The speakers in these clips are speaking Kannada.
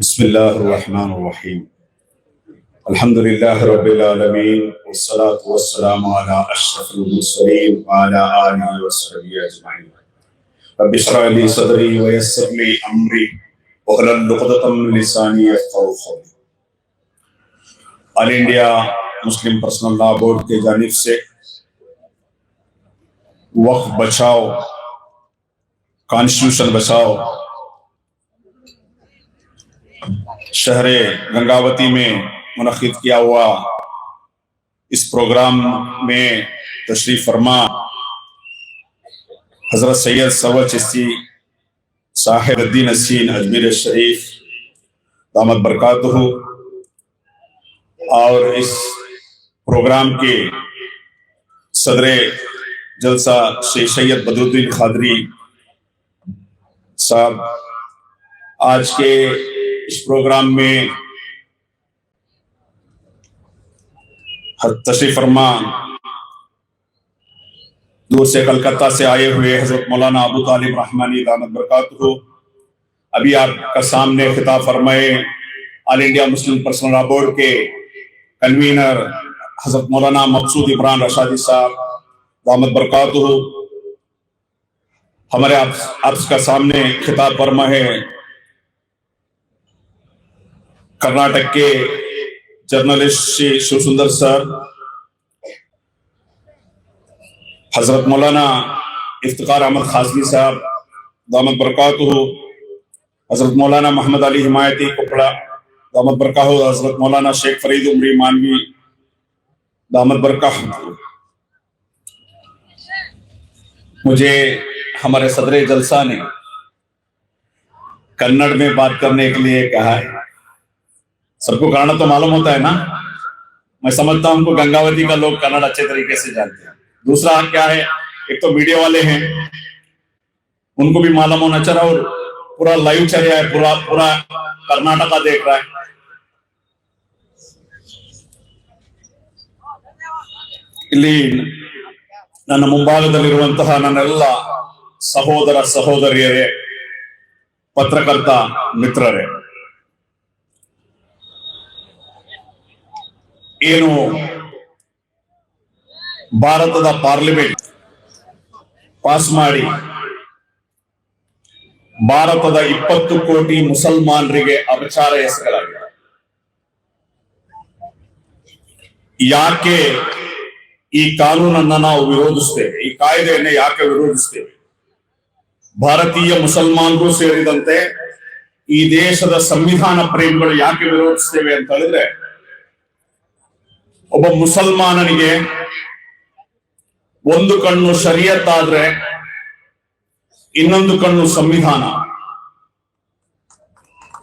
بسم اللہ الرحمن الرحیم. الحمدللہ رب العالمین والصلاة والسلام على اشرف المرسلین وعلى آلہ وصحبہ اجمعین. رب اشرح لي صدري ويسر لي امري واحلل عقدة من لساني يفقهوا قولي آل انڈیا مسلم پرسنل لا بورڈ کی جانب سے وقت بچاؤ کانسٹیٹیوشن بچاؤ شہر گنگاوتی میں منعقد کیا ہوا۔ اس پروگرام میں تشریف فرما۔ حضرت سید سوا چشتی صاحب الدین حسین اجمیر شریف، دامت برکات ہو اور اس پروگرام کے صدر جلسہ شیخ سید بدرالدین خادری صاحب، آج کے اس پروگرام میں تشریف فرمان دور سے کلکتہ سے آئے ہوئے حضرت مولانا ابو طالب رحمانی دانت برکات ہو ابھی آپ کا سامنے خطاب فرمائے آل انڈیا مسلم پرسنل را بورڈ کے کنوینر حضرت مولانا مقصود عمران رشادی صاحب، دامت برکات ہو ہمارے آپ کا سامنے خطاب فرمائے कर्नाटक के जर्नलिस्ट श्री शिवसुंदर सर हजरत मौलाना इफ्तार अहमद खासगी साहब दामद बरकत हो हजरत मौलाना मोहम्मद अली हिमायती कुपड़ा दामद बरका हो हजरत मौलाना शेख फरीद उमरी मानवी दामद बरका मुझे हमारे सदर जलसा ने कन्नड़ में बात करने के سب کو کانڑا تو معلوم ہوتا ہے نا میں سمجھتا ہوں کہ گنگاوتی کا لوگ کنڑ اچھے طریقے سے جانتے ہیں دوسرا کیا ہے ایک تو میڈیا والے ہیں ان کو بھی معلوم ہونا چاہ رہا اور پورا لائیو چل رہا ہے پورا پورا کرناٹکا دیکھ رہا ہے ಇಲ್ಲಿ ನನ್ನ ಮುಂಭಾಗದಲ್ಲಿರುವಂತಹ ನನ್ನೆಲ್ಲ ಸಹೋದರ ಸಹೋದರಿಯರೇ، ಪತ್ರಕರ್ತ ಮಿತ್ರರೇ ಏನು? ಭಾರತದ ಪಾರ್ಲಿಮೆಂಟ್ ಪಾಸ್ ಮಾಡಿ ಭಾರತದ ಇಪ್ಪತ್ತು ಕೋಟಿ ಮುಸಲ್ಮಾನರಿಗೆ ಅಪಚಾರ ಎಸಗಲಾಗಿದೆ. ಯಾಕೆ ಈ ಕಾನೂನನ್ನ ನಾವು ವಿರೋಧಿಸ್ತೇವೆ? ಈ ಕಾಯ್ದೆಯನ್ನ ಯಾಕೆ ವಿರೋಧಿಸ್ತೇವೆ? ಭಾರತೀಯ ಮುಸಲ್ಮಾನರು ಸೇರಿದಂತೆ ಈ ದೇಶದ ಸಂವಿಧಾನ ಪ್ರೇಮಿಗಳು ಯಾಕೆ ವಿರೋಧಿಸ್ತೇವೆ ಅಂತ ಹೇಳಿದ್ರೆ ಒಬ್ಬ ಮುಸಲ್ಮಾನನಿಗೆ ಒಂದು ಕಣ್ಣು ಶರಿಯತ್ ಆದ್ರೆ ಇನ್ನೊಂದು ಕಣ್ಣು ಸಂವಿಧಾನ.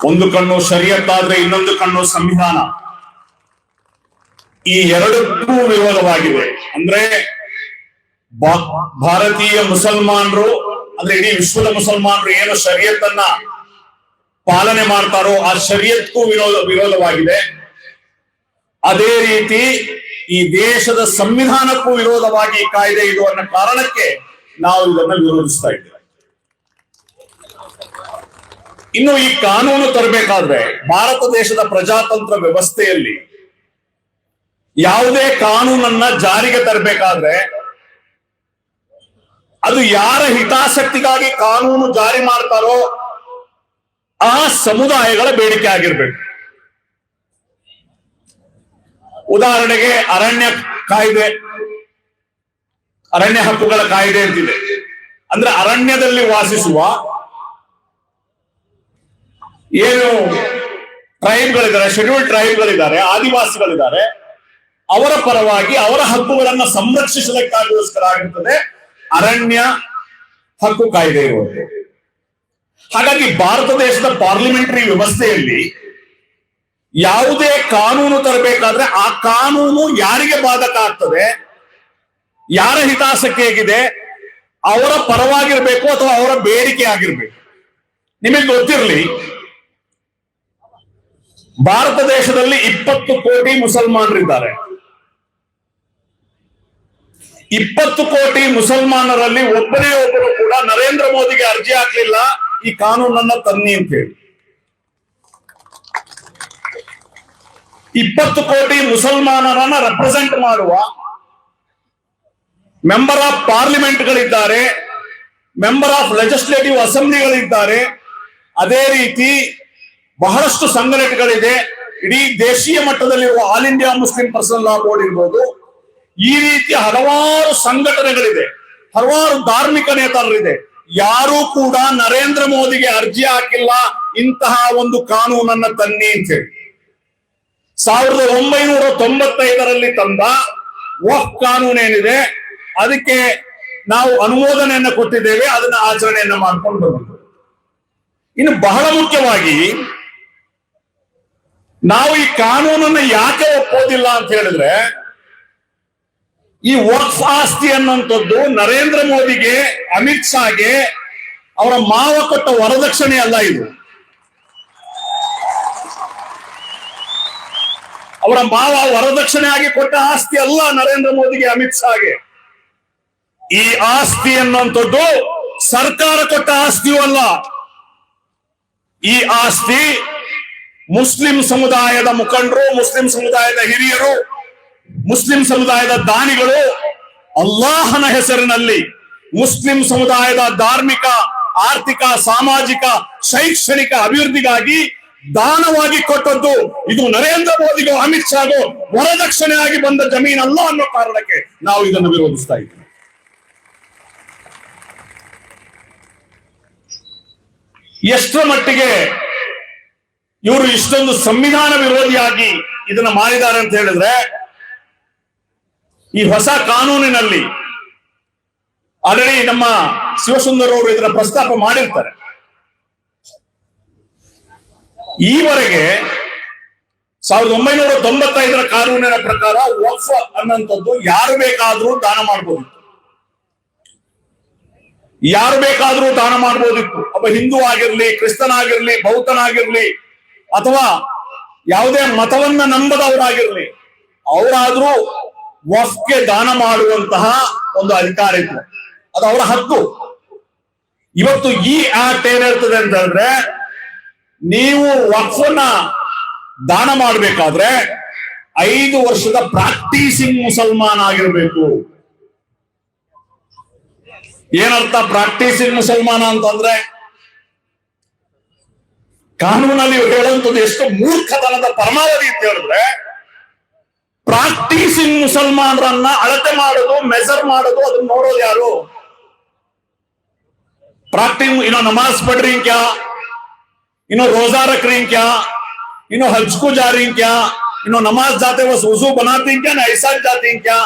ಒಂದು ಕಣ್ಣು ಶರಿಯತ್ ಆದ್ರೆ ಇನ್ನೊಂದು ಕಣ್ಣು ಸಂವಿಧಾನ. ಈ ಎರಡಕ್ಕೂ ವಿರೋಧವಾಗಿದೆ ಅಂದ್ರೆ ಭಾರತೀಯ ಮುಸಲ್ಮಾನರು, ಅಂದ್ರೆ ಇಡೀ ವಿಶ್ವದ ಮುಸಲ್ಮಾನರು ಏನು ಶರಿಯತ್ತನ್ನ ಪಾಲನೆ ಮಾಡ್ತಾರೋ ಆ ಶರಿಯತ್ಗೂ ವಿರೋಧ ವಿರೋಧವಾಗಿದೆ. ಅದೇ ರೀತಿ ಈ ದೇಶದ ಸಂವಿಧಾನಕ್ಕೂ ವಿರೋಧವಾಗಿ ಕಾಯ್ದೆ ಇದು ಅನ್ನೋ ಕಾರಣಕ್ಕೆ ನಾವು ಇದನ್ನ ವಿರೋಧಿಸ್ತಾ ಇದ್ದೇವೆ. ಇನ್ನು ಈ ಕಾನೂನು ತರಬೇಕಾದ್ರೆ ಭಾರತ ದೇಶದ ಪ್ರಜಾತಂತ್ರ ವ್ಯವಸ್ಥೆಯಲ್ಲಿ ಯಾವುದೇ ಕಾನೂನನ್ನ ಜಾರಿಗೆ ತರಬೇಕಾದ್ರೆ ಅದು ಯಾರ ಹಿತಾಸಕ್ತಿಗಾಗಿ ಕಾನೂನು ಜಾರಿ ಮಾಡ್ತಾರೋ ಆ ಸಮುದಾಯಗಳ ಬೇಡಿಕೆ ಆಗಿರ್ಬೇಕು. ಉದಾಹರಣೆಗೆ ಅರಣ್ಯ ಕಾಯ್ದೆ, ಅರಣ್ಯ ಹಕ್ಕುಗಳ ಕಾಯ್ದೆ ಅಂತಿದೆ. ಅಂದ್ರೆ ಅರಣ್ಯದಲ್ಲಿ ವಾಸಿಸುವ ಏನು ಟ್ರೈಬ್ಗಳಿದ್ದಾರೆ ಶೆಡ್ಯೂಲ್ಡ್ ಟ್ರೈಬ್ಗಳಿದ್ದಾರೆ, ಆದಿವಾಸಿಗಳಿದ್ದಾರೆ, ಅವರ ಪರವಾಗಿ ಅವರ ಹಕ್ಕುಗಳನ್ನ ಸಂರಕ್ಷಿಸಲಿಕ್ಕಾಗೋಸ್ಕರ ಆಗಿರುತ್ತದೆ ಅರಣ್ಯ ಹಕ್ಕು ಕಾಯ್ದೆ ಇರುವಂತೆ ಹಾಗಾಗಿ ಭಾರತ ದೇಶದ ಪಾರ್ಲಿಮೆಂಟರಿ ವ್ಯವಸ್ಥೆಯಲ್ಲಿ ಯಾವುದೇ ಕಾನೂನು ತರಬೇಕಾದ್ರೆ ಆ ಕಾನೂನು ಯಾರಿಗೆ ಬಾಧಕ ಆಗ್ತದೆ? ಯಾರ ಹಿತಾಸಕ್ತಿ ಹೇಗಿದೆ? ಅವರ ಪರವಾಗಿರ್ಬೇಕು ಅಥವಾ ಅವರ ಬೇಡಿಕೆ ಆಗಿರ್ಬೇಕು? ನಿಮಗೆ ಗೊತ್ತಿರಲಿ, ಭಾರತ ದೇಶದಲ್ಲಿ ಇಪ್ಪತ್ತು ಕೋಟಿ ಮುಸಲ್ಮಾನರಿದ್ದಾರೆ. ಇಪ್ಪತ್ತು ಕೋಟಿ ಮುಸಲ್ಮಾನರಲ್ಲಿ ಒಬ್ಬನೇ ಒಬ್ಬರು ಕೂಡ ನರೇಂದ್ರ ಮೋದಿಗೆ ಅರ್ಜಿ ಹಾಕ್ಲಿಲ್ಲ, ಈ ಕಾನೂನನ್ನ ತನ್ನಿ ಅಂತ ಹೇಳಿ. ಇಪ್ಪತ್ತು ಕೋಟಿ ಮುಸಲ್ಮಾನರನ್ನ ರೆಪ್ರೆಸೆಂಟ್ ಮಾಡುವ ಮೆಂಬರ್ ಆಫ್ ಪಾರ್ಲಿಮೆಂಟ್ಗಳಿದ್ದಾರೆ ಮೆಂಬರ್ ಆಫ್ ಲೆಜಿಸ್ಲೇಟಿವ್ ಅಸೆಂಬ್ಲಿಗಳಿದ್ದಾರೆ ಅದೇ ರೀತಿ ಬಹಳಷ್ಟು ಸಂಘಟನೆಗಳಿದೆ. ಇಡೀ ದೇಶೀಯ ಮಟ್ಟದಲ್ಲಿರುವ all India Muslim personal law board ಇರ್ಬೋದು. ಈ ರೀತಿ ಹಲವಾರು ಸಂಘಟನೆಗಳಿದೆ. ಹಲವಾರು ಧಾರ್ಮಿಕ ನೇತಾರರಿದೆ. ಯಾರೂ ಕೂಡ ನರೇಂದ್ರ ಮೋದಿಗೆ ಅರ್ಜಿ ಹಾಕಿಲ್ಲ. ಇಂತಹ ಒಂದು ಕಾನೂನನ್ನ ತನ್ನಿ ಅಂತ ಹೇಳಿ. ಸಾವಿರದ ಒಂಬೈನೂರ ತೊಂಬತ್ತೈದರಲ್ಲಿ ತಂದ ವಫ್ ಕಾನೂನು ಏನಿದೆ, ಅದಕ್ಕೆ ನಾವು ಅನುಮೋದನೆಯನ್ನು ಕೊಟ್ಟಿದ್ದೇವೆ, ಅದನ್ನ ಆಚರಣೆಯನ್ನ ಮಾಡ್ಕೊಂಡು ಬಂದಿದ್ದೇವೆ ಇನ್ನು ಬಹಳ ಮುಖ್ಯವಾಗಿ, ನಾವು ಈ ಕಾನೂನನ್ನ ಯಾಕೆ ಒಪ್ಪೋದಿಲ್ಲ ಅಂತ ಹೇಳಿದ್ರೆ, ಈ ವಕ್ಫ್ ಆಸ್ತಿ ಅನ್ನುವಂಥದ್ದು ನರೇಂದ್ರ ಮೋದಿಗೆ, ಅಮಿತ್ ಶಾಗೆ ಅವರ ಮಾವ ಕೊಟ್ಟ ವರದಕ್ಷಿಣೆ ಅಲ್ಲ ಇದು. ಅವರ ಮಾವ ವರದಕ್ಷಿಣೆ ಆಗಿ ಕೊಟ್ಟ ಆಸ್ತಿ ಅಲ್ಲ ನರೇಂದ್ರ ಮೋದಿಗೆ ಅಮಿತ್ ಶಾಗೆ. ಈ ಆಸ್ತಿ ಅನ್ನುವಂಥದ್ದು ಸರ್ಕಾರ ಕೊಟ್ಟ ಆಸ್ತಿಯೂ ಅಲ್ಲ. ಈ ಆಸ್ತಿ ಮುಸ್ಲಿಂ ಸಮುದಾಯದ ಮುಖಂಡರು, ಮುಸ್ಲಿಂ ಸಮುದಾಯದ ಹಿರಿಯರು, ಮುಸ್ಲಿಂ ಸಮುದಾಯದ ದಾನಿಗಳು ಅಲ್ಲಾಹನ ಹೆಸರಿನಲ್ಲಿ ಮುಸ್ಲಿಂ ಸಮುದಾಯದ ಧಾರ್ಮಿಕ, ಆರ್ಥಿಕ, ಸಾಮಾಜಿಕ, ಶೈಕ್ಷಣಿಕ ಅಭಿವೃದ್ಧಿಗಾಗಿ ದಾನವಾಗಿ ಕೊಟ್ಟದ್ದು ಇದು ನರೇಂದ್ರ ಮೋದಿಗೂ ಅಮಿತ್ ಶಾಗೂ ವರದಕ್ಷಿಣೆ ಆಗಿ ಬಂದ ಅಲ್ಲ ಅನ್ನೋ ಕಾರಣಕ್ಕೆ ನಾವು ಇದನ್ನು ವಿರೋಧಿಸ್ತಾ ಇದ್ದೀವಿ. ಎಷ್ಟರ ಮಟ್ಟಿಗೆ ಇವರು ಇಷ್ಟೊಂದು ಸಂವಿಧಾನ ವಿರೋಧಿಯಾಗಿ ಇದನ್ನ ಮಾಡಿದ್ದಾರೆ ಅಂತ ಹೇಳಿದ್ರೆ, ಈ ಹೊಸ ಕಾನೂನಿನಲ್ಲಿ ಆಲ್ರೆಡಿ ನಮ್ಮ ಶಿವಸುಂದರ್ ಅವರು ಇದನ್ನ ಪ್ರಸ್ತಾಪ ಮಾಡಿರ್ತಾರೆ. ಈವರೆಗೆ ಸಾವಿರದ ಒಂಬೈನೂರ ತೊಂಬತ್ತೈದರ ಕಾನೂನಿನ ಪ್ರಕಾರ ವಕ್ಫ್ ಅನ್ನಂಥದ್ದು ಯಾರು ಬೇಕಾದ್ರೂ ದಾನ ಮಾಡಬಹುದಿತ್ತು ಯಾರು ಬೇಕಾದ್ರೂ ದಾನ ಮಾಡಬಹುದಿತ್ತು ಒಬ್ಬ ಹಿಂದೂ ಆಗಿರ್ಲಿ, ಕ್ರಿಸ್ತನಾಗಿರ್ಲಿ, ಬೌದ್ಧನಾಗಿರ್ಲಿ, ಅಥವಾ ಯಾವುದೇ ಮತವನ್ನ ನಂಬದವರಾಗಿರ್ಲಿ, ಅವರಾದ್ರೂ ವಫ್ಗೆ ದಾನ ಮಾಡುವಂತಹ ಒಂದು ಅಧಿಕಾರ ಇತ್ತು. ಅದು ಅವರ ಹಕ್ಕು. ಇವತ್ತು ಈ ಆಕ್ಟ್ ಏನಿರ್ತದೆ ಅಂತಂದ್ರೆ ನೀವು ವಕ್ಫನ್ನ ದಾನ ಮಾಡಬೇಕಾದ್ರೆ ಐದು ವರ್ಷದ ಪ್ರಾಕ್ಟೀಸಿಂಗ್ ಮುಸಲ್ಮಾನ್ ಆಗಿರ್ಬೇಕು. ಏನರ್ಥ ಪ್ರಾಕ್ಟೀಸಿಂಗ್ ಮುಸಲ್ಮಾನ ಅಂತಂದ್ರೆ? ಕಾನೂನಲ್ಲಿ ಹೇಳುವಂಥದ್ದು ಎಷ್ಟು ಮೂರ್ಖತನದ ಪರಮಾವಧಿ ಅಂತ ಹೇಳಿದ್ರೆ, ಪ್ರಾಕ್ಟೀಸಿಂಗ್ ಮುಸಲ್ಮಾನರನ್ನ ಅಳತೆ ಮಾಡೋದು ಮೆಸರ್ ಮಾಡೋದು, ಅದನ್ನ ನೋಡೋದು ಯಾರು? ಪ್ರಾಕ್ಟಿಂಗ್ ಇನ್ನು ನಮಾಜ್ ಪಡ್ರಿ ಕ್ಯಾ इन्हों रोजा रख रही हैं क्या इन्हों हज को जा रही हैं क्या इन्हों नमाज जाते बस वजू बनाती हैं क्या ना ऐसा जाती हैं क्या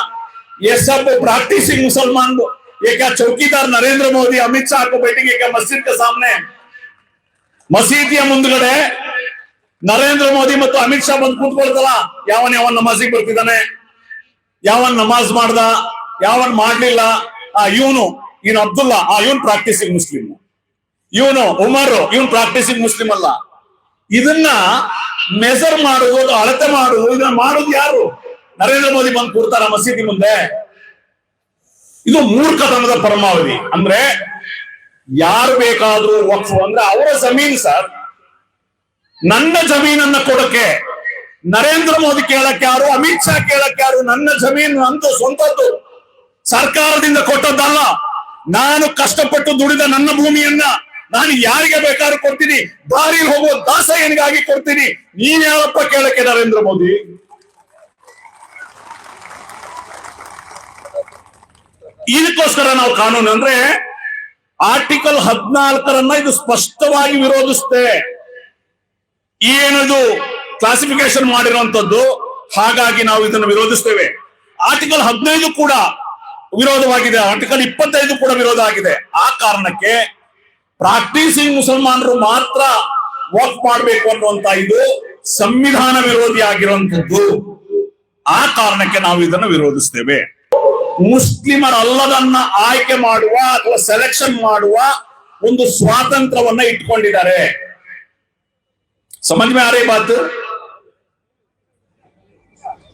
ये सब प्रैक्टिसिंग मुसलमान लोग ये क्या चौकीदार नरेंद्र मोदी अमित शाह को बैठेंगे क्या मस्जिद के सामने ಮಸೀದಿಯ ಮುಂದ್ಗಡೆ ನರೇಂದ್ರ ಮೋದಿ ಮತ್ತು ಅಮಿತ್ ಶಾ ಬಂದು ಕೂತ್ಕೊಳ್ತಲ್ಲ ಯಾವನ್ ಯಾವನ್ ನಮಾಜಿಗೆ ಬರ್ತಿದ್ದಾನೆ ಯಾವನ್ ನಮಾಜ್ ಮಾಡ್ದ ಯಾವನ್ ಮಾಡ್ಲಿಲ್ಲ ಆ ಇವನು ಇವನು ಅಬ್ದುಲ್ಲಾ ಆ ಇವನ್ ಪ್ರಾಕ್ಟೀಸಿಂಗ್ ಮುಸ್ಲಿಂ ಇವನು ಉಮರ್, ಇವನ್ ಪ್ರಾಕ್ಟೀಸಿಂಗ್ ಮುಸ್ಲಿಂ ಅಲ್ಲ. ಇದನ್ನ ಮೆಸರ್ ಮಾಡುವುದು, ಅಳತೆ ಮಾಡುವುದು, ಇದನ್ನ ಮಾಡೋದು ಯಾರು? ನರೇಂದ್ರ ಮೋದಿ ಬಂದು ಕೂರ್ತಾರ ಮಸೀದಿ ಮುಂದೆ. ಇದು ಮೂರ್ಖತನದ ಪರಮಾವಧಿ. ಅಂದ್ರೆ ಯಾರು ಬೇಕಾದ್ರೂ ವಕ್ಫ್, ಅಂದ್ರೆ ಅವರ ಜಮೀನ್ ಸರ್, ನನ್ನ ಜಮೀನನ್ನ ಕೊಡಕ್ಕೆ. ನರೇಂದ್ರ ಮೋದಿ ಕೇಳಕ್ಕೆ ಯಾರು, ಅಮಿತ್ ಶಾ ಕೇಳಕ್ಕೆ ಯಾರು, ನನ್ನ ಜಮೀನು ಅಂತ ಸ್ವಂತದ್ದು. ಸರ್ಕಾರದಿಂದ ಕೊಟ್ಟದ್ದಲ್ಲ. ನಾನು ಕಷ್ಟಪಟ್ಟು ದುಡಿದ ನನ್ನ ಭೂಮಿಯನ್ನ ನಾನು ಯಾರಿಗೆ ಬೇಕಾದ್ರೂ ಕೊಡ್ತೀನಿ ದಾರಿಯಲ್ಲಿ ಹೋಗುವ ದಾಸಯ್ಯನಿಗಾಗಿ ಕೊಡ್ತೀನಿ. ನೀನ್ ಯಾರಪ್ಪ ಕೇಳಕ್ಕೆ ನರೇಂದ್ರ ಮೋದಿ? ಇದಕ್ಕೋಸ್ಕರ ನಾವು ಕಾನೂನು ಅಂದ್ರೆ ಆರ್ಟಿಕಲ್ ಹದಿನಾಲ್ಕರನ್ನ ಇದು ಸ್ಪಷ್ಟವಾಗಿ ವಿರೋಧಿಸುತ್ತೆ. ಏನದು ಕ್ಲಾಸಿಫಿಕೇಶನ್ ಮಾಡಿರುವಂತದ್ದು, ಹಾಗಾಗಿ ನಾವು ಇದನ್ನು ವಿರೋಧಿಸ್ತೇವೆ. ಆರ್ಟಿಕಲ್ ಹದಿನೈದು ಕೂಡ ವಿರೋಧವಾಗಿದೆ ಆರ್ಟಿಕಲ್ ಇಪ್ಪತ್ತೈದು ಕೂಡ ವಿರೋಧ ಆಗಿದೆ. ಆ ಕಾರಣಕ್ಕೆ ಪ್ರಾಕ್ಟೀಸಿಂಗ್ ಮುಸಲ್ಮಾನರು ಮಾತ್ರ ವರ್ಕ್ ಮಾಡಬೇಕು ಅನ್ನುವಂತ ಇದು ಸಂವಿಧಾನ ವಿರೋಧಿ ಆಗಿರುವಂತದ್ದು ಆ ಕಾರಣಕ್ಕೆ ನಾವು ಇದನ್ನು ವಿರೋಧಿಸ್ತೇವೆ ಮುಸ್ಲಿಮರಲ್ಲದನ್ನ ಆಯ್ಕೆ ಮಾಡುವ ಅಥವಾ ಸೆಲೆಕ್ಷನ್ ಮಾಡುವ ಒಂದು ಸ್ವಾತಂತ್ರ್ಯವನ್ನ ಇಟ್ಕೊಂಡಿದ್ದಾರೆ समझ में आ रही बात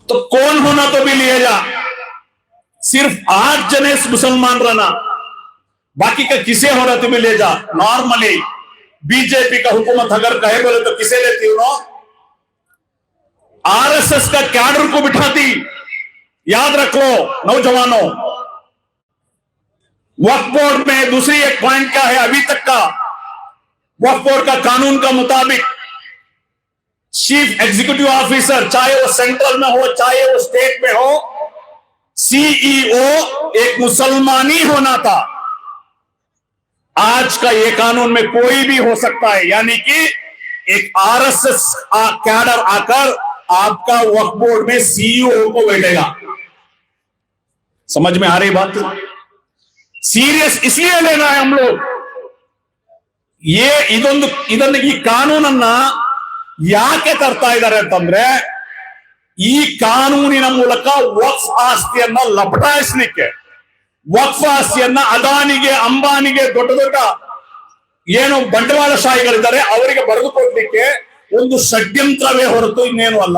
तो कौन होना तो भी लिएगा सिर्फ आठ जने मुसलमान रहना باقی کا کسے ہو رہا تمہیں لے جا۔ نارملی بی جے پی کا حکومت اگر کہے بولے تو کسے لیتی ہو آر ایس ایس کا کیڈر کو بٹھاتی۔ یاد رکھ لو نوجوانوں، وقف بورڈ میں دوسری ایک پوائنٹ کیا ہے ابھی تک کا؟ وقف بورڈ کا قانون کا مطابق چیف ایگزیکٹو آفیسر چاہے وہ سینٹرل میں ہو، چاہے وہ اسٹیٹ میں ہو سی ای او ایک مسلمان ہی ہونا تھا۔ آج کا یہ قانون میں کوئی بھی ہو سکتا ہے یعنی کہ ایک آر ایس ایس کیڈر آ کر آپ کا وقت بورڈ میں سی او کو بیٹھے گا۔ سمجھ میں آ رہی بات؟ سیریس اس لیے لینا ہے ہم لوگ۔ یہ ಇದೊಂದು ಇದನ್ನ ಈ ಕಾನೂನನ್ನ ಯಾಕೆ ತರ್ತಾ ಇದ್ದಾರೆ ಅಂತಂದ್ರೆ ಈ ಕಾನೂನಿನ ಮೂಲಕ ವಕ್ಫ್ ಆಸ್ತಿಯನ್ನ ಲಪಟಾಯಿಸ್ಲಿಕ್ಕೆ ವಕ್ಫ್ ಎನ್ನ ಅದಾನಿಗೆ, ಅಂಬಾನಿಗೆ, ದೊಡ್ಡ ದೊಡ್ಡ ಏನು ಬಂಡವಾಳ ಶಾಹಿಗಳಿದ್ದಾರೆ, ಅವರಿಗೆ ಬರೆದುಕೊಡ್ಲಿಕ್ಕೆ ಒಂದು ಷಡ್ಯಂತ್ರವೇ ಹೊರತು ಇನ್ನೇನು ಅಲ್ಲ.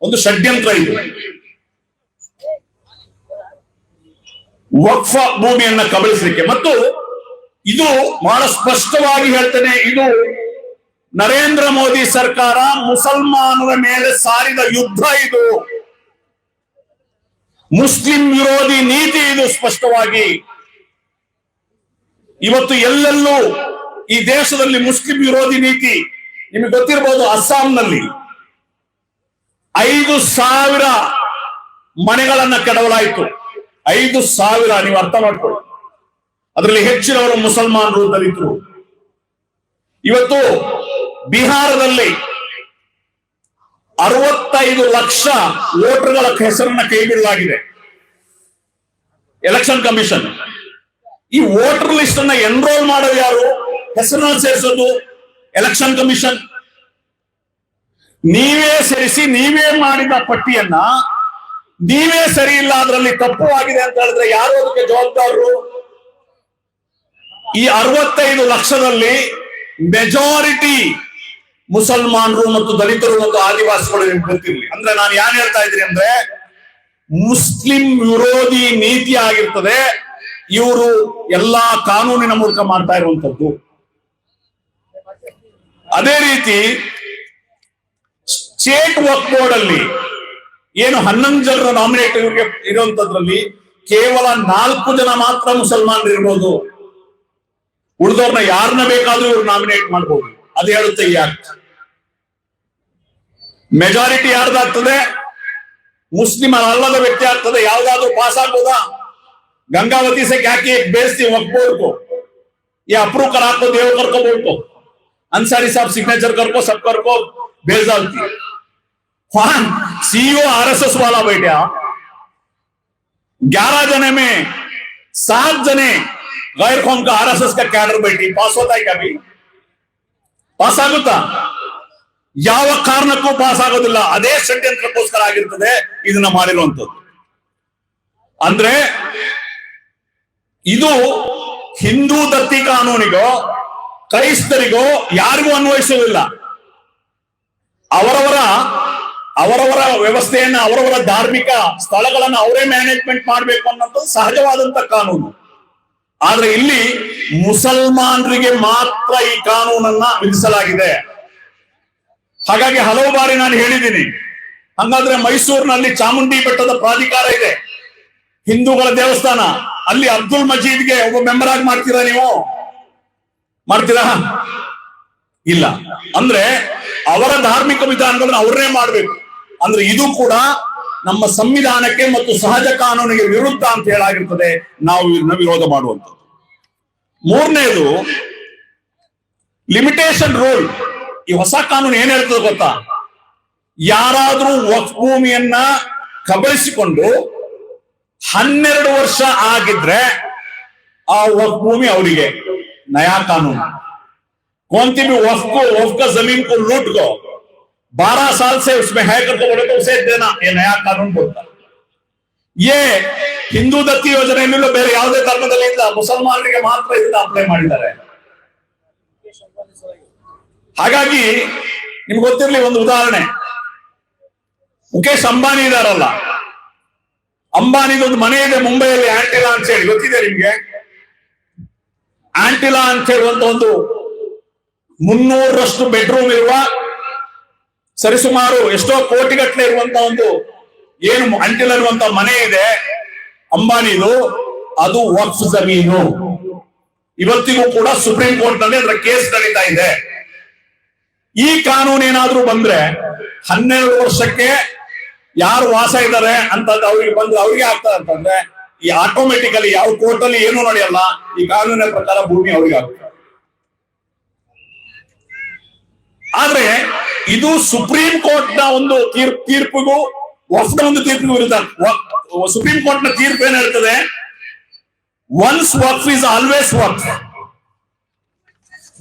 ಒಂದು ಷಡ್ಯಂತ್ರ ಇದು. ವಕ್ಫ ಭೂಮಿಯನ್ನ ಕಬಳಿಸಲಿಕ್ಕೆ. ಮತ್ತು ಇದು ಬಹಳ ಸ್ಪಷ್ಟವಾಗಿ ಹೇಳ್ತೇನೆ, ಇದು ನರೇಂದ್ರ ಮೋದಿ ಸರ್ಕಾರ ಮುಸಲ್ಮಾನರ ಮೇಲೆ ಸಾರಿದ ಯುದ್ಧ ಇದು. ಮುಸ್ಲಿಂ ವಿರೋಧಿ ನೀತಿ ಇದು ಸ್ಪಷ್ಟವಾಗಿ. ಇವತ್ತು ಎಲ್ಲೆಲ್ಲೂ ಈ ದೇಶದಲ್ಲಿ ಮುಸ್ಲಿಂ ವಿರೋಧಿ ನೀತಿ ನಿಮಗೆ ಗೊತ್ತಿರಬಹುದು ಅಸ್ಸಾಂನಲ್ಲಿ. ಐದು ಸಾವಿರ ಮನೆಗಳನ್ನ ಕೆಡವಲಾಯಿತು. ಐದು ಸಾವಿರ, ನೀವು ಅರ್ಥ ಮಾಡ್ಕೊಳ್ಳಿ. ಅದರಲ್ಲಿ ಹೆಚ್ಚಿನವರು ಮುಸಲ್ಮಾನರು ದಲಿತರು ಇವತ್ತು ಬಿಹಾರದಲ್ಲಿ ಅರವತ್ತೈದು ಲಕ್ಷ ವೋಟರ್ಗಳ ಹೆಸರನ್ನ ಕೈಬಿಡಲಾಗಿದೆ. ಎಲೆಕ್ಷನ್ ಕಮಿಷನ್ ಈ ವೋಟರ್ ಲಿಸ್ಟ್ ಅನ್ನ ಎನ್ರೋಲ್ ಮಾಡೋ ಯಾರು? ಹೆಸರನ್ನ ಸೇರಿಸೋದು ಎಲೆಕ್ಷನ್ ಕಮಿಷನ್ ನೀವೇ ಸೇರಿಸಿ, ನೀವೇ ಮಾಡಿದ ಪಟ್ಟಿಯನ್ನ ನೀವೇ ಸರಿ ಇಲ್ಲ, ಅದರಲ್ಲಿ ತಪ್ಪು ಆಗಿದೆ ಅಂತ ಹೇಳಿದ್ರೆ ಯಾರು ಅದಕ್ಕೆ ಜವಾಬ್ದಾರರು? ಈ ಅರವತ್ತೈದು ಲಕ್ಷದಲ್ಲಿ ಮೆಜಾರಿಟಿ ಮುಸಲ್ಮಾನರು ಮತ್ತು ದಲಿತರು ಮತ್ತು ಆದಿವಾಸಿಗಳು ನಿಮ್ಗೆ ಗೊತ್ತಿರ್ಲಿ. ಅಂದ್ರೆ ನಾನು ಯಾರು ಹೇಳ್ತಾ ಇದ್ದೀನಿ ಅಂದ್ರೆ, ಮುಸ್ಲಿಂ ವಿರೋಧಿ ನೀತಿ ಆಗಿರ್ತದೆ, ಇವರು ಎಲ್ಲಾ ಕಾನೂನಿನ ಮೂಲಕ ಮಾಡ್ತಾ ಇರುವಂತದ್ದು ಅದೇ ರೀತಿ, ಸ್ಟೇಟ್ ವರ್ಕ್ ಬೋರ್ಡ್ ಅಲ್ಲಿ ಏನು ಹನ್ನೊಂದು ಜನರ ನಾಮಿನೇಟ್ ಇವರಿಗೆ ಇರುವಂತದ್ರಲ್ಲಿ ಕೇವಲ ನಾಲ್ಕು ಜನ ಮಾತ್ರ ಮುಸಲ್ಮಾನರು ಇರ್ಬೋದು. ಉಳಿದವ್ರನ್ನ ಯಾರನ್ನ ಬೇಕಾದ್ರೂ ಇವ್ರು ನಾಮಿನೇಟ್ ಮಾಡ್ಬೋದು. ಅದು ಹೇಳುತ್ತೆ ಈ ಆಕ್ಟ್ ಮೆಜಾರಿಟಿ ಯಾರ್ದಾಗ್ತದೆ ಮುಸ್ಲಿಮರ ಅಲ್ಲದ ವ್ಯಕ್ತಿ ಆಗ್ತದೆ ಯಾವ್ದಾದ್ರು ಪಾಸ್ ಆಗ್ಬೋದಾ गंगावती से क्या की एक बेस थी वक्फ बोर्ड को ये अप्रूव करा को देवकर को बोर्ड को अंसारी साहब सिग्नेचर कर को सब कर को भेज डालती वहां सीईओ आरएसएस वाला बैठा ग्यारह जने में सात जने गैर कौम का आरएसएस का कैडर बैठी पास होता है क्या भाई ಪಾಸ್ ಆಗುತ್ತಾ ಯಾವ ಕಾರಣಕ್ಕೂ ಪಾಸ್ ಆಗೋದಿಲ್ಲ ಅದೇ ಷಡ್ಯಂತ್ರಕ್ಕೋಸ್ಕರ ಆಗಿರ್ತದೆ, ಇದನ್ನ ಮಾಡಿರುವಂತದ್ದು ಅಂದ್ರೆ, ಇದು ಹಿಂದೂ ದತ್ತಿ ಕಾನೂನಿಗೋ, ಕ್ರೈಸ್ತರಿಗೋ ಯಾರಿಗೂ ಅನ್ವಯಿಸುವುದಿಲ್ಲ. ಅವರವರ ಅವರವರ ವ್ಯವಸ್ಥೆಯನ್ನ, ಅವರವರ ಧಾರ್ಮಿಕ ಸ್ಥಳಗಳನ್ನ ಅವರೇ ಮ್ಯಾನೇಜ್ಮೆಂಟ್ ಮಾಡಬೇಕು ಅನ್ನೋದು ಸಹಜವಾದಂತ ಕಾನೂನು. ಆದ್ರೆ ಇಲ್ಲಿ ಮುಸಲ್ಮಾನರಿಗೆ ಮಾತ್ರ ಈ ಕಾನೂನನ್ನ ವಿಧಿಸಲಾಗಿದೆ. ಹಾಗಾಗಿ ಹಲವು ಬಾರಿ ನಾನು ಹೇಳಿದ್ದೀನಿ, ಹಂಗಾದ್ರೆ ಮೈಸೂರಿನಲ್ಲಿ ಚಾಮುಂಡಿ ಬೆಟ್ಟದ ಪ್ರಾಧಿಕಾರ ಇದೆ, ಹಿಂದೂಗಳ ದೇವಸ್ಥಾನ, ಅಲ್ಲಿ ಅಬ್ದುಲ್ ಮಜೀದ್ಗೆ ಒಬ್ಬ ಮೆಂಬರ್ ಆಗಿ ಮಾಡ್ತೀರಾ ನೀವು? ಮಾಡ್ತೀರಾ? ಇಲ್ಲ. ಅಂದ್ರೆ ಅವರ ಧಾರ್ಮಿಕ ವಿಧಾನಗಳನ್ನ ಅವರೇ ಮಾಡ್ಬೇಕು. ಅಂದ್ರೆ ಇದು ಕೂಡ ನಮ್ಮ ಸಂವಿಧಾನಕ್ಕೆ ಮತ್ತು ಸಹಜ ಕಾನೂನಿಗೆ ವಿರುದ್ಧ ಅಂತ ಹೇಳಾಗಿರ್ತದೆ, ನಾವು ಇದನ್ನ ವಿರೋಧ ಮಾಡುವಂಥದ್ದು. ಮೂರನೇದು ಲಿಮಿಟೇಷನ್ ರೂಲ್ ಈ ಹೊಸ ಕಾನೂನು ಏನ್ ಹೇಳ್ತದೆ ಗೊತ್ತಾ? ಯಾರಾದ್ರೂ ವಕ್ ಭೂಮಿಯನ್ನ ಕಬಳಿಸಿಕೊಂಡು ಹನ್ನೆರಡು ವರ್ಷ ಆಗಿದ್ರೆ ಆ ವಕ್ ಭೂಮಿ ಅವರಿಗೆ ನಯಾ ಕಾನೂನು. ಕೋಂತಿ ಬಿ ವಫ್ ಜಮೀನ್ ಕೋ ಲೂಟ್ಗೋ बारह साल से उसमें है करके बोले तो उसे देना ये नया कानून बोलता है ये ಹಿಂದೂ ದತ್ತಿ ಯೋಜನೆಯಲ್ಲೂ ಬೇರೆ ಯಾವುದೇ ಧರ್ಮದಲ್ಲಿ ಇಲ್ಲ ಮುಸಲ್ಮಾನರಿಗೆ ಮಾತ್ರ ಇದನ್ನ ಅಪ್ಲೈ ಮಾಡಿದ್ದಾರೆ ಹಾಗಾಗಿ ನಿಮ್ಗೆ ಗೊತ್ತಿರ್ಲಿ ಒಂದು ಉದಾಹರಣೆ ಮುಖೇಶ್ ಅಂಬಾನಿ ಇದಾರಲ್ಲ ಅಂಬಾನಿದು ಒಂದು ಮನೆ ಇದೆ ಮುಂಬೈಯಲ್ಲಿ ಆಂಟಿಲಾ ಅಂತ ಹೇಳಿ ಗೊತ್ತಿದೆ ನಿಮ್ಗೆ ಆಂಟಿಲಾ ಅಂತ ಹೇಳುವಂತ ಒಂದು ಮುನ್ನೂರಷ್ಟು ಬೆಡ್ರೂಮ್ ಇರುವ ಸರಿಸುಮಾರು ಎಷ್ಟೋ ಕೋಟಿಗಟ್ಟಲೆ ಇರುವಂತ ಒಂದು ಏನು ಅಂಟಿಲರುವಂತ ಮನೆ ಇದೆ. ಅಂಬಾನಿದು, ಅದು ವಕ್ಫ್ ಜಮೀನು. ಇವತ್ತಿಗೂ ಕೂಡ ಸುಪ್ರೀಂ ಕೋರ್ಟ್ನಲ್ಲಿ ಅದರ ಕೇಸ್ ನಡೀತಾ ಇದೆ. ಈ ಕಾನೂನು ಏನಾದ್ರೂ ಬಂದ್ರೆ ಹನ್ನೆರಡು ವರ್ಷಕ್ಕೆ ಯಾರು ವಾಸ ಇದ್ದಾರೆ ಅಂತ ಅವ್ರಿಗೆ ಬಂದು ಅವ್ರಿಗೆ ಆಗ್ತದೆ ಅಂತಂದ್ರೆ ಈ ಆಟೋಮೆಟಿಕಲಿ ಯಾವ ಕೋರ್ಟ್ ಅಲ್ಲಿ ಏನೂ ನಡೆಯಲ್ಲ, ಈ ಕಾನೂನಿನ ಪ್ರಕಾರ ಭೂಮಿ ಅವ್ರಿಗೆ ಆಗ್ತದೆ. ಆದ್ರೆ ಇದು ಸುಪ್ರೀಂ ಕೋರ್ಟ್ನ ಒಂದು ತೀರ್ಪು ತೀರ್ಪಿಗೂ ವಫ್ನ ಒಂದು ತೀರ್ಪಿಗೂ ವಿರುದ್ಧ. ಸುಪ್ರೀಂ ಕೋರ್ಟ್ನ ತೀರ್ಪು ಏನಿರ್ತದೆ once waqf is always waqf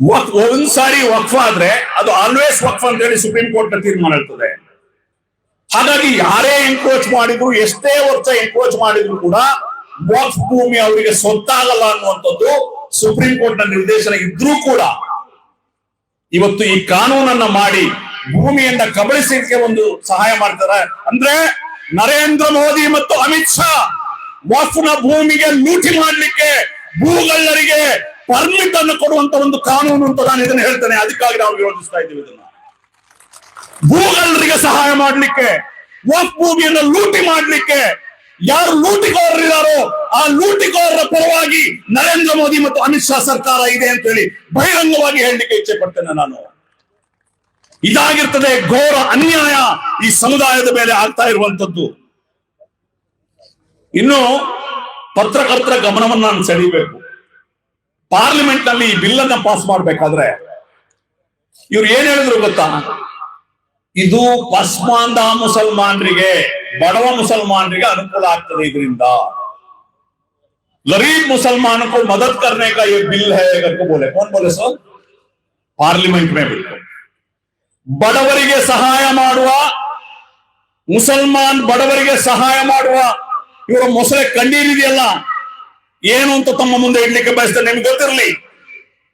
ವಕ್- ಒಂದ್ ಸಾರಿ ವಕ್ಫ್ ಆದ್ರೆ ಅದು ಆಲ್ವೇಸ್ ವಕ್ಫ್ ಅಂತ ಹೇಳಿ ಸುಪ್ರೀಂ ಕೋರ್ಟ್ನ ತೀರ್ಮಾನ ಹೇಳ್ತದೆ ಹಾಗಾಗಿ ಯಾರೇ ಎನ್ಕ್ರೋಚ್ ಮಾಡಿದ್ರು, ಎಷ್ಟೇ ವರ್ಷ ಎನ್ಕ್ರೋಚ್ ಮಾಡಿದ್ರು ಕೂಡ ವಕ್ಫ್ ಭೂಮಿ ಅವರಿಗೆ ಸೊತ್ತಾಗಲ್ಲ ಅನ್ನುವಂಥದ್ದು ಸುಪ್ರೀಂ ಕೋರ್ಟ್ನ ನಿರ್ದೇಶನ ಇದ್ರೂ ಕೂಡ. ಇವತ್ತು ಈ ಕಾನೂನನ್ನ ಮಾಡಿ ಭೂಮಿಯನ್ನ ಕಬಳಿಸಲಿಕ್ಕೆ ಒಂದು ಸಹಾಯ ಮಾಡ್ತಾರೆ. ಅಂದ್ರೆ ನರೇಂದ್ರ ಮೋದಿ ಮತ್ತು ಅಮಿತ್ ಶಾ ವಕ್ಫ್ನ ಭೂಮಿಗೆ ಲೂಟಿ ಮಾಡ್ಲಿಕ್ಕೆ ಭೂಗಳ್ಳರಿಗೆ ಪರ್ಮಿಟ್ ಅನ್ನು ಕೊಡುವಂತ ಒಂದು ಕಾನೂನು ಅಂತ ನಾನು ಇದನ್ನ ಹೇಳ್ತೇನೆ. ಅದಕ್ಕಾಗಿ ನಾವು ವಿರೋಧಿಸ್ತಾ ಇದ್ದೀವಿ ಇದನ್ನ. ಭೂಗಳ್ಳರಿಗೆ ಸಹಾಯ ಮಾಡ್ಲಿಕ್ಕೆ ವಕ್ಫ್ ಭೂಮಿಯನ್ನು ಲೂಟಿ ಮಾಡ್ಲಿಕ್ಕೆ ಯಾರು ಲೂಟಿಕೋರರಿದ್ದಾರೋ ಆ ಲೂಟಿಕೋರರ ಪರವಾಗಿ ನರೇಂದ್ರ ಮೋದಿ ಮತ್ತು ಅಮಿತ್ ಶಾ ಸರ್ಕಾರ ಇದೆ ಅಂತ ಹೇಳಿ ಬಹಿರಂಗವಾಗಿ ಹೇಳಲಿಕ್ಕೆ ಇಚ್ಛೆ ಪಡ್ತೇನೆ ನಾನು. ಇದಾಗಿರ್ತದೆ ಘೋರ ಅನ್ಯಾಯ ಈ ಸಮುದಾಯದ ಮೇಲೆ ಆಗ್ತಾ ಇರುವಂತದ್ದು ಇನ್ನು ಪತ್ರಕರ್ತರ ಗಮನವನ್ನು ನಾನು ಸೆಳೀಬೇಕು ಪಾರ್ಲಿಮೆಂಟ್ ನಲ್ಲಿ ಈ ಬಿಲ್ ಅನ್ನ ಪಾಸ್ ಮಾಡ್ಬೇಕಾದ್ರೆ ಇವ್ರು ಏನ್ ಹೇಳಿದ್ರು ಗೊತ್ತಾ ಇದು ಪಸ್ಮಾಂದ ಮುಸಲ್ಮಾನರಿಗೆ ಬಡವ ಮುಸಲ್ಮಾನರಿಗೆ ಅನುಕೂಲ ಆಗ್ತದೆ ಇದರಿಂದ गरीब मुसलमानों को मदद करने का ये बिल है करके बोले कौन बोले सर ಪಾರ್ಲಿಮೆಂಟ್ ಮೇ ಬಿಲ್ ಬಡವರಿಗೆ ಸಹಾಯ ಮಾಡುವ ಮುಸಲ್ಮಾನ್ ಬಡವರಿಗೆ ಸಹಾಯ ಮಾಡುವ ಇವರ ಮೊಸಳೆ ಕಣ್ಣೀರಿದೆಯಲ್ಲ ಏನು ಅಂತ ತಮ್ಮ ಮುಂದೆ ಇಡ್ಲಿಕ್ಕೆ ಬಯಸ್ತೇನೆ ನಿಮ್ಗೆ ಗೊತ್ತಿರಲಿ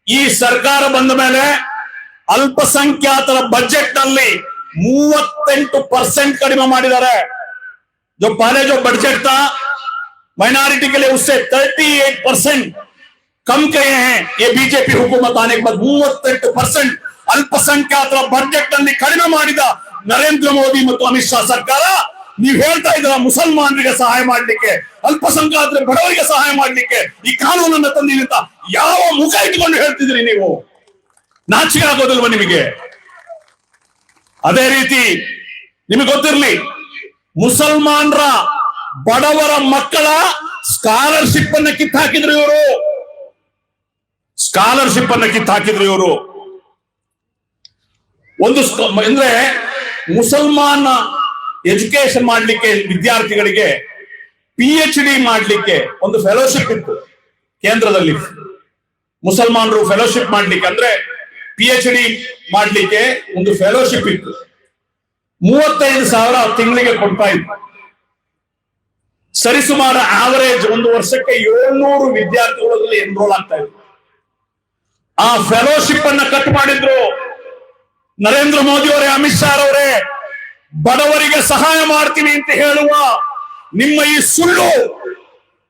ಈ ಸರ್ಕಾರ ಬಂದ ಮೇಲೆ ಅಲ್ಪಸಂಖ್ಯಾತರ ಬಜೆಟ್ ನಲ್ಲಿ ಮೂವತ್ತೆಂಟು ಪರ್ಸೆಂಟ್ ಕಡಿಮೆ ಮಾಡಿದ್ದಾರೆ जो पहले जो बजट था माइनॉरिटी के लिए उससे 38 परसेंट कम किए हैं ये बीजेपी हुकूमत आने के बाद ಮೂವತ್ತೆಂಟು ಪರ್ಸೆಂಟ್ ಅಲ್ಪಸಂಖ್ಯಾತರ ಬಜೆಟ್ನಲ್ಲಿ ಕಡಿಮೆ ಮಾಡಿದ ನರೇಂದ್ರ ಮೋದಿ ಮತ್ತು ಅಮಿತ್ ಶಾ ಸರ್ಕಾರ, ನೀವು ಹೇಳ್ತಾ ಇದ್ರ ಮುಸಲ್ಮಾನರಿಗೆ ಸಹಾಯ ಮಾಡ್ಲಿಕ್ಕೆ, ಅಲ್ಪಸಂಖ್ಯಾತರ ಬಡವರಿಗೆ ಸಹಾಯ ಮಾಡ್ಲಿಕ್ಕೆ ಈ ಕಾನೂನನ್ನ ತಂದೀನಿ ಅಂತ ಯಾವ ಮುಖ ಇಟ್ಕೊಂಡು ಹೇಳ್ತಿದ್ರಿ ನೀವು? ನಾಚಿಕೆ ಆಗೋದಿಲ್ವ ನಿಮಗೆ? ಅದೇ ರೀತಿ ನಿಮಗೆ ಗೊತ್ತಿರ್ಲಿ, ಮುಸಲ್ಮಾನರ ಬಡವರ ಮಕ್ಕಳ ಸ್ಕಾಲರ್ಶಿಪ್ ಅನ್ನ ಕಿತ್ತಾಕಿದ್ರು ಇವರು. ಸ್ಕಾಲರ್ಶಿಪ್ ಅನ್ನ ಕಿತ್ತಾಕಿದ್ರು ಇವರು. ಒಂದು ಅಂದ್ರೆ ಮುಸಲ್ಮಾನ ಎಜುಕೇಶನ್ ಮಾಡ್ಲಿಕ್ಕೆ ವಿದ್ಯಾರ್ಥಿಗಳಿಗೆ ಪಿ ಎಚ್ ಡಿ ಮಾಡ್ಲಿಕ್ಕೆ ಒಂದು ಫೆಲೋಶಿಪ್ ಇತ್ತು ಕೇಂದ್ರದಲ್ಲಿ. ಮುಸಲ್ಮಾನರು ಫೆಲೋಶಿಪ್ ಮಾಡ್ಲಿಕ್ಕೆ ಅಂದ್ರೆ ಪಿ ಎಚ್ ಡಿ ಮಾಡ್ಲಿಕ್ಕೆ ಒಂದು ಫೆಲೋಶಿಪ್ ಇತ್ತು. ಮೂವತ್ತೈದು ಸಾವಿರ ತಿಂಗಳಿಗೆ ಕೊಡ್ತಾ ಇತ್ತು ಸರಿಸುಮಾರು ಆವರೇಜ್ ಒಂದು ವರ್ಷಕ್ಕೆ ಏಳ್ನೂರು ವಿದ್ಯಾರ್ಥಿಗಳಲ್ಲಿ ಎನ್ರೋಲ್ ಆಗ್ತಾ ಇತ್ತು ಆ ಫೆಲೋಶಿಪ್ ಅನ್ನ ಕಟ್ ಮಾಡಿದ್ರು. ನರೇಂದ್ರ ಮೋದಿ ಅವರೇ, ಅಮಿತ್ ಶಾ ಅವರೇ ಬಡವರಿಗೆ ಸಹಾಯ ಮಾಡ್ತೀನಿ ಅಂತ ಹೇಳುವ ನಿಮ್ಮ ಈ ಸುಳ್ಳು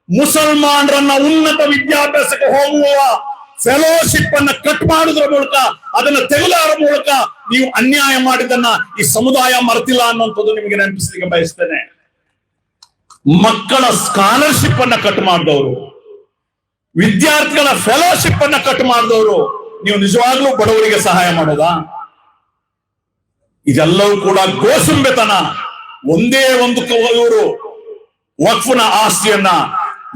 ಮುಸಲ್ಮಾನರನ್ನ ಉನ್ನತ ವಿದ್ಯಾಭ್ಯಾಸಕ್ಕೆ ಹೋಗುವ ಫೆಲೋಶಿಪ್ ಅನ್ನ ಕಟ್ ಮಾಡುವುದರ ಮೂಲಕ, ಅದನ್ನ ತೆಗೆದಾರ ಮೂಲಕ ನೀವು ಅನ್ಯಾಯ ಮಾಡಿದ್ದನ್ನ ಈ ಸಮುದಾಯ ಮರೆತಿಲ್ಲ ಅನ್ನುವಂಥದ್ದು ನಿಮಗೆ ನೆನಪಿಸಲಿಕ್ಕೆ ಬಯಸ್ತೇನೆ. ಮಕ್ಕಳ ಸ್ಕಾಲರ್ಶಿಪ್ ಅನ್ನ ಕಟ್ ಮಾಡಿದವರು, ವಿದ್ಯಾರ್ಥಿಗಳ ಫೆಲೋಶಿಪ್ ಅನ್ನ ಕಟ್ ಮಾಡಿದವರು, ನೀವು ನಿಜವಾಗ್ಲೂ ಬಡವರಿಗೆ ಸಹಾಯ ಮಾಡೋದಾ? ಇದೆಲ್ಲವೂ ಕೂಡ ಗೋಸುಂಬೆತನ. ಒಂದೇ ಒಂದು ಇವರು ವಕ್ಫ್ನ ಆಸ್ತಿಯನ್ನ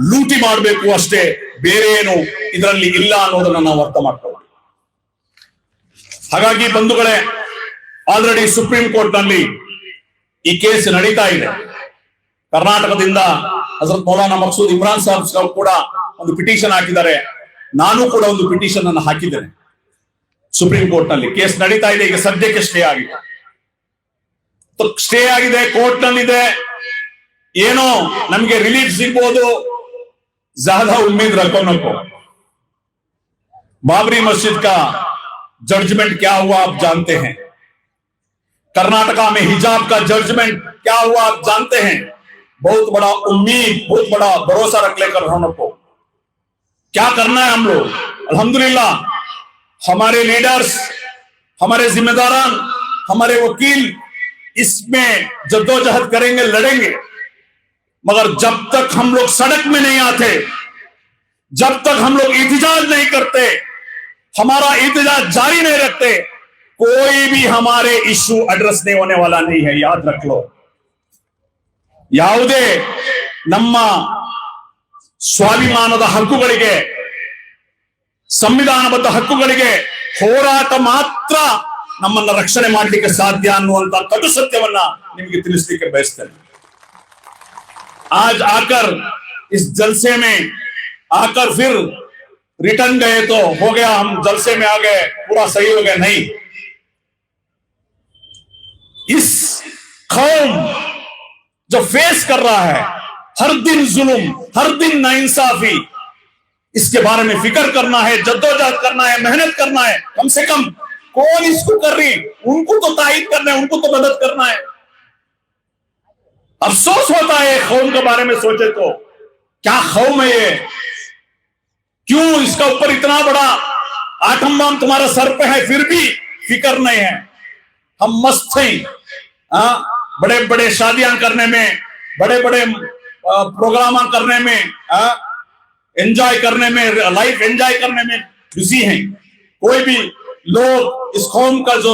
ಲೂಟಿ ಮಾಡಬೇಕು ಅಷ್ಟೇ ಬೇರೆ ಏನು ಇದರಲ್ಲಿ ಇಲ್ಲ ಅನ್ನೋದನ್ನ ನಾವು ಅರ್ಥ ಮಾಡ್ಕೊಳ್ಳೋಣ ಹಾಗಾಗಿ ಬಂಧುಗಳೇ, ಆಲ್ರೆಡಿ ಸುಪ್ರೀಂ ಕೋರ್ಟ್ನಲ್ಲಿ ಈ ಕೇಸ್ ನಡೀತಾ ಇದೆ. ಕರ್ನಾಟಕದಿಂದ ಹಜರತ್ ಮೌಲಾನಾ ಮಕ್ಸೂದ್ ಇಮ್ರಾನ್ ಸಾಹಬ್ ಕೂಡ ಒಂದು ಪಿಟಿಷನ್ ಹಾಕಿದ್ದಾರೆ. ನಾನು ಕೂಡ ಒಂದು ಪಿಟಿಷನ್ ಅನ್ನು ಹಾಕಿದ್ದೇನೆ. ಸುಪ್ರೀಂ ಕೋರ್ಟ್ನಲ್ಲಿ ಕೇಸ್ ನಡೀತಾ ಇದೆ, ಈಗ ಸದ್ಯಕ್ಕೆ ಸ್ಟೇ ಆಗಿದೆ. ಸ್ಟೇ ಆಗಿದೆ ಕೋರ್ಟ್ ನಲ್ಲಿದೆ ಏನೋ ನಮಗೆ ರಿಲೀಫ್ ಸಿಗ್ಬೋದು ज्यादा उम्मीद रखो नको बाबरी मस्जिद का जजमेंट क्या हुआ आप जानते हैं कर्नाटका में हिजाब का जजमेंट क्या हुआ आप जानते हैं बहुत बड़ा उम्मीद बहुत बड़ा भरोसा रख लेकर हम को क्या करना है हम लोग अल्हम्दुलिल्लाह हमारे लीडर्स हमारे जिम्मेदारान हमारे वकील اس میں جدوجہد کریں گے، لڑیں گے۔ مگر جب تک ہم لوگ سڑک میں نہیں آتے، جب تک ہم لوگ احتجاج نہیں کرتے، ہمارا احتجاج جاری نہیں رکھتے، کوئی بھی ہمارے ایشو ایڈریس نہیں ہونے والا نہیں ہے۔ یاد رکھ لو۔ ಯಾವುದೇ ನಮ್ಮ ಸ್ವಾಭಿಮಾನದ ಹಕ್ಕುಗಳಿಗೆ ಸಂವಿಧಾನಬದ್ಧ ಹಕ್ಕುಗಳಿಗೆ ಹೋರಾಟ ಮಾತ್ರ ನಮ್ಮನ್ನ ರಕ್ಷಣೆ ಮಾಡಲಿಕ್ಕೆ ಸಾಧ್ಯ ಅನ್ನುವಂತ ಕಟು ಸತ್ಯವನ್ನ ನಿಮಗೆ ತಿಳಿಸ್ಲಿಕ್ಕೆ ಬಯಸ್ತೇನೆ. آج آ کر اس جلسے میں آ کر پھر ریٹرن گئے تو ہو گیا ہم جلسے میں آ گئے پورا صحیح ہو گئے نہیں اس قوم جو فیس کر رہا ہے ہر دن ظلم ہر دن ناانصافی اس کے بارے میں فکر کرنا ہے جدوجہد کرنا ہے محنت کرنا ہے کم سے کم کون اس کو کر رہی؟ ان کو تو تائید کرنا ہے، ان کو تو مدد کرنا ہے۔ افسوس ہوتا ہے قوم کے بارے میں سوچے تو۔ کیا قوم ہے یہ؟ کیوں اس کا اوپر اتنا بڑا آٹم بام تمہارا سر پہ ہے، پھر بھی فکر نہیں ہے۔ ہم مست ہیں۔ ہاں بڑے بڑے شادیاں کرنے میں، بڑے بڑے پروگرام کرنے میں انجوائے کرنے میں، لائف انجوائے کرنے میں بزی ہیں۔ کوئی بھی लोग इस कौम का जो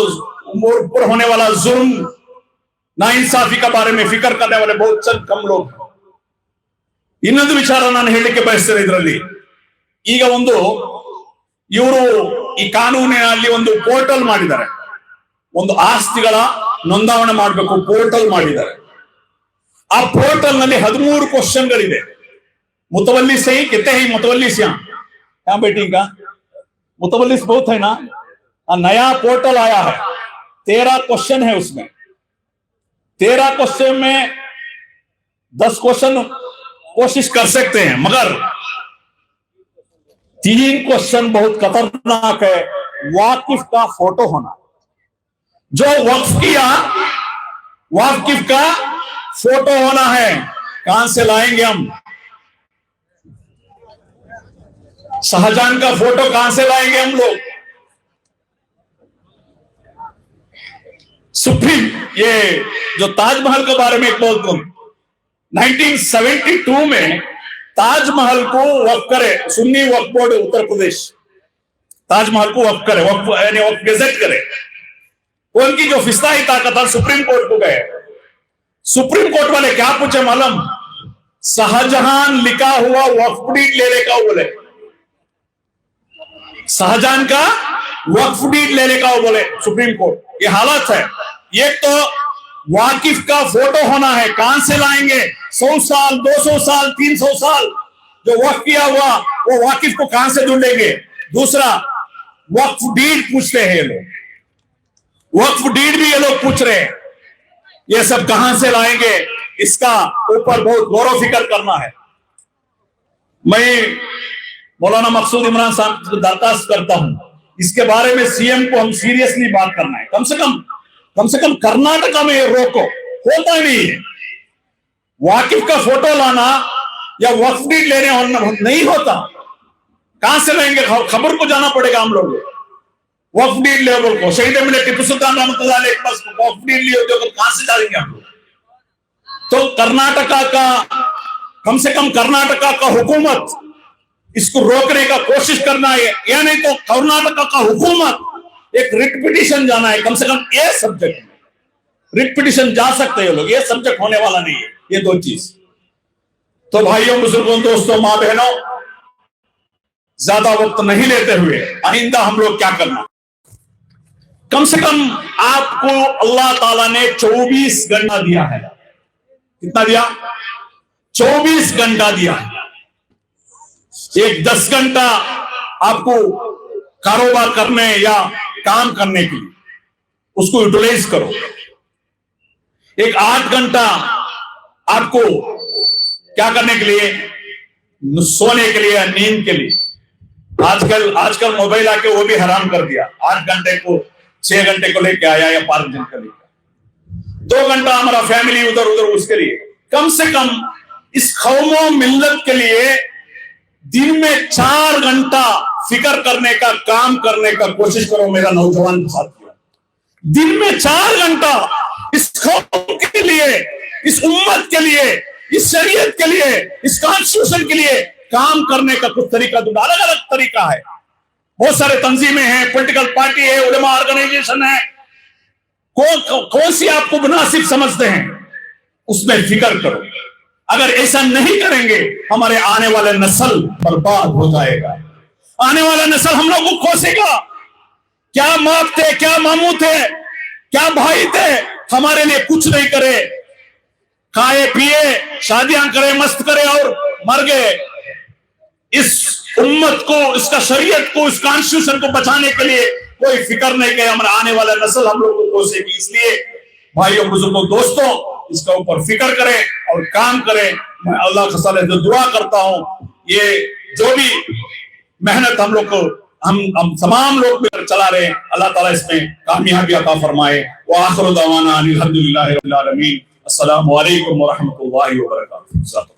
ऊपर होने वाला जुर्म ನಾಇನ್ಸಾಫಿ का बारे में फिक्र करने वाले बहुत चंद कम लोग ಇನ್ನೊಂದು ವಿಚಾರ ನಾನು ಹೇಳಲಿಕ್ಕೆ ಬಯಸ್ತೇನೆ ಇದರಲ್ಲಿ ಈಗ ಒಂದು ಇವರು ಈ ಕಾನೂನಿನಲ್ಲಿ ಒಂದು ಪೋರ್ಟಲ್ ಮಾಡಿದ್ದಾರೆ ಒಂದು ಆಸ್ತಿಗಳ ನೋಂದಾವಣೆ ಮಾಡಬೇಕು ಪೋರ್ಟಲ್ ಮಾಡಿದ್ದಾರೆ ಆ ಪೋರ್ಟಲ್ ನಲ್ಲಿ ಹದಿಮೂರು ಕ್ವಶನ್ಗಳಿದೆ نیا پورٹل آیا ہے۔ تیرہ کوشچن ہے اس میں۔ تیرہ کوشچن میں دس کوشچن کوشش کر سکتے ہیں، مگر تین کوشچن بہت خطرناک ہے۔ واقف کا فوٹو ہونا۔ جو وقف کیا، واقف کا فوٹو ہونا ہے۔ کہاں سے لائیں گے ہم؟ شاہجہان کا فوٹو کہاں سے لائیں گے ہم لوگ؟ سپری یہ جو تاج محل کے بارے میں ایک بہت دوں نائنٹین سیونٹی ٹو میں تاج محل کو وقف کرے، سنی وقف بورڈ اتر پردیش۔ تاج محل کو وقف کرے، وقف یعنی وقف گزٹ کرے۔ ان کی جو فستائی طاقت تھا سپریم کورٹ کو گئے۔ سپریم کورٹ والے کیا پوچھے معلوم؟ شاہجہان لکھا ہوا وقف ڈیڈ لینے کا بولے۔ شاہجہان کا وقف ڈیڈ لینے کا وہ بولے، سپریم کورٹ۔ یہ حالت ہے۔ ایک تو واقف کا فوٹو ہونا ہے، کہاں سے لائیں گے؟ سو سال، دو سو سال، تین سو سال جو وقف کیا ہوا، وہ واقف کو کہاں سے ڈھونڈیں گے؟ دوسرا وقف ڈیڈ پوچھتے ہیں یہ لوگ۔ وقف ڈیڈ بھی یہ لوگ پوچھ رہے ہیں۔ یہ سب کہاں سے لائیں گے؟ اس کا اوپر بہت غور و فکر کرنا ہے۔ میں مولانا مقصود عمران صاحب درخواست کرتا ہوں۔ اس کے بارے میں سی ایم کو ہم سیریسلی بات کرنا ہے۔ کم سے کم کم سے کم کرناٹکا میں یہ روکو۔ ہوتا نہیں ہے۔ واقف کا فوٹو لانا یا وقف ڈیٹ لینے نہیں ہوتا۔ کہاں سے لیں گے؟ خبر کو جانا پڑے گا ہم لوگ وقف ڈیٹ لیول کو۔ شہید میں ٹیپو سلطان رحمۃ اللہ علیہ پاس وقف ڈیٹ لیے ہوتے کہاں سے جائیں گے ہم لوگ؟ تو کرناٹکا کا کم سے کم کرناٹکا کا حکومت اس کو روکنے کا کوشش کرنا ہے۔ یعنی تو کرناٹک کا حکومت ایک ریٹ جانا ہے، کم سے کم یہ سبجیکٹ میں۔ ریٹ جا سکتے ہیں لوگ، یہ سبجیکٹ ہونے والا نہیں ہے۔ یہ دو چیز۔ تو بھائیوں، بزرگوں، دوستوں، ماں بہنوں، زیادہ وقت نہیں لیتے ہوئے آئندہ ہم لوگ کیا کرنا؟ کم سے کم آپ کو اللہ تعالیٰ نے چوبیس گھنٹہ دیا ہے۔ کتنا دیا؟ چوبیس گھنٹہ دیا ہے۔ ایک دس گھنٹہ آپ کو کاروبار کرنے یا کام کرنے کے لیے اس کو یوٹیلائز کرو۔ ایک آٹھ گھنٹہ آپ کو کیا کرنے کے لیے؟ سونے کے لیے، نیند کے لیے۔ آج کل آج کل موبائل آ کے وہ بھی حرام کر دیا۔ آٹھ گھنٹے کو چھ گھنٹے کو لے کے آیا یا پانچ دن کا لے کے دو گھنٹہ ہمارا فیملی ادھر ادھر، اس کے لیے۔ کم سے کم اس قوم و ملت کے لیے دن میں چار گھنٹہ فکر کرنے کا، کام کرنے کا کوشش کرو، میرا نوجوان ساتھی دن میں چار گھنٹہ اس قوم کے لیے، اس امت کے لیے، اس شریعت کے لیے، اس کانسٹیٹیوشن کے لیے کام کرنے کا کچھ طریقہ دوں الگ الگ طریقہ ہے۔ بہت سارے تنظیمیں ہیں پولیٹیکل پارٹی ہے، علماء آرگنائزیشن ہے۔ کون سی آپ کو مناسب سمجھتے ہیں؟ اس میں فکر کرو۔ اگر ایسا نہیں کریں گے، ہمارے آنے والے نسل برباد ہو جائے گا۔ آنے والا نسل ہم لوگ کو کھوسے گا۔ کیا باپ تھے، کیا ماموں تھے، کیا بھائی تھے، ہمارے لیے کچھ نہیں کرے۔ کھائے، پیے، شادیاں کرے، مست کرے اور مر گئے۔ اس امت کو، اس کا شریعت کو، اس کانسٹیٹیوشن کو بچانے کے لیے کوئی فکر نہیں کہ ہمارا آنے والا نسل ہم لوگ کو کھوسے گی۔ اس لیے بھائیوں، بزرگوں، دوستوں اس کا اوپر فکر کریں اور کام کریں۔ میں اللہ کے ساتھ دعا کرتا ہوں، یہ جو بھی محنت ہم لوگ کو، ہم ہم تمام لوگ پہ چلا رہے ہیں، اللہ تعالیٰ اس میں کامیابی عطا فرمائے۔ وآخر دعوانا الحمدللہ رب العالمین۔ السلام علیکم ورحمۃ اللہ وبرکاتہ۔